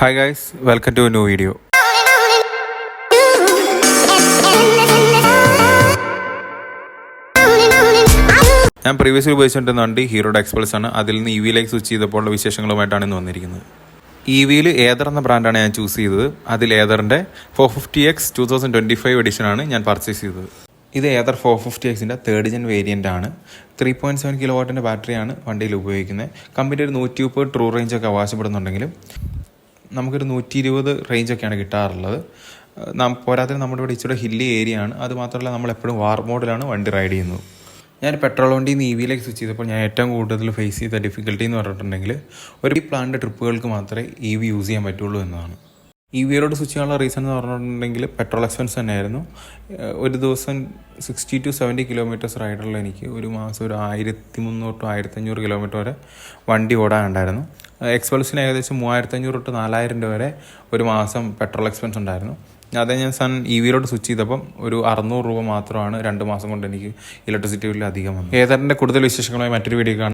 Hi guys welcome to new video ഞാൻ previously ഉപയോഗിച്ചിട്ടുണ്ട് വണ്ടി ഹീറോയുടെ എക്സ്പ്രസ് ആണ്. അതിൽ നിന്ന് ഇ വിയിലേക്ക് സ്വിച്ച് ചെയ്തപ്പോഴുള്ള വിശേഷങ്ങളുമായിട്ടാണ് ഇന്ന് വന്നിരിക്കുന്നത്. ഇ വിയിൽ ഏതർ എന്ന ബ്രാൻഡാണ് ഞാൻ ചൂസ് ചെയ്തത്. അതിൽ ഏതറിന്റെ four fifty X two thousand twenty five എഡിഷനാണ് ഞാൻ പർച്ചേസ് ചെയ്തത്. ഇത് ഏതർ ഫോർ ഫിഫ്റ്റി എക്സിന്റെ തേർഡ് ജെൻ വേരിയന്റ് ആണ്. ത്രീ പോയിന്റ് സെവൻ കിലോ വാട്ടിന്റെ ബാറ്ററിയാണ് വണ്ടിയിൽ ഉപയോഗിക്കുന്നത്. കമ്പനി ഒരു നൂറ്റി മുപ്പത് ട്രൂ റേഞ്ചൊക്കെ അവകാശപ്പെടുന്നുണ്ടെങ്കിലും നമുക്കൊരു നൂറ്റി ഇരുപത് റേഞ്ചൊക്കെയാണ് കിട്ടാറുള്ളത്. നാം പോരാത്തതിന് നമ്മുടെ ഇവിടെ ഇച്ചിരി ഹില്ലി ഏരിയ ആണ്. അത് മാത്രമല്ല നമ്മൾ എപ്പോഴും വാർ മോഡിലാണ് വണ്ടി റൈഡ് ചെയ്യുന്നത്. ഞാൻ പെട്രോൾ വണ്ടി ഇ വിയിലേക്ക് സ്വിച്ച് ചെയ്തപ്പോൾ ഞാൻ ഏറ്റവും കൂടുതൽ ഫേസ് ചെയ്ത ഡിഫിക്കൽട്ടി എന്ന് പറഞ്ഞിട്ടുണ്ടെങ്കിൽ ഒരു പ്ലാന്റെ ട്രിപ്പുകൾക്ക് മാത്രമേ ഇ വി യൂസ് ചെയ്യാൻ പറ്റുള്ളൂ എന്നതാണ്. ഇ വിയിലോട്ട് സ്വിച്ച് ചെയ്യാനുള്ള റീസൺ എന്ന് പറഞ്ഞിട്ടുണ്ടെങ്കിൽ പെട്രോൾ എക്സ്പെൻസ് തന്നെയായിരുന്നു. ഒരു ദിവസം സിക്സ്റ്റി ടു സെവന്റി കിലോമീറ്റേഴ്സ് റൈഡുള്ള എനിക്ക് ഒരു മാസം ഒരു ആയിരത്തി മുന്നൂറ് ടു ആയിരത്തഞ്ഞൂറ് കിലോമീറ്റർ വരെ വണ്ടി ഓടാനുണ്ടായിരുന്നു. എക്സ്പെൻസിന് ഏകദേശം മൂവായിരത്തഞ്ഞൂറ് തൊട്ട് നാലായിരം രൂപ വരെ ഒരു മാസം പെട്രോൾ എക്സ്പെൻസ് ഉണ്ടായിരുന്നു. അതേ ഞാൻ സൺ ഇ വിയിലോട്ട് സ്വിച്ച് ചെയ്തപ്പം ഒരു അറുന്നൂറ് രൂപ മാത്രമാണ് രണ്ട് മാസം കൊണ്ട് എനിക്ക് ഇലക്ട്രിസിറ്റി ബില്ല് അധികം വന്നത്. ഏതാറിന്റെ കൂടുതൽ വിശേഷങ്ങളുമായി മറ്റൊരു വീഡിയോ കാണാം.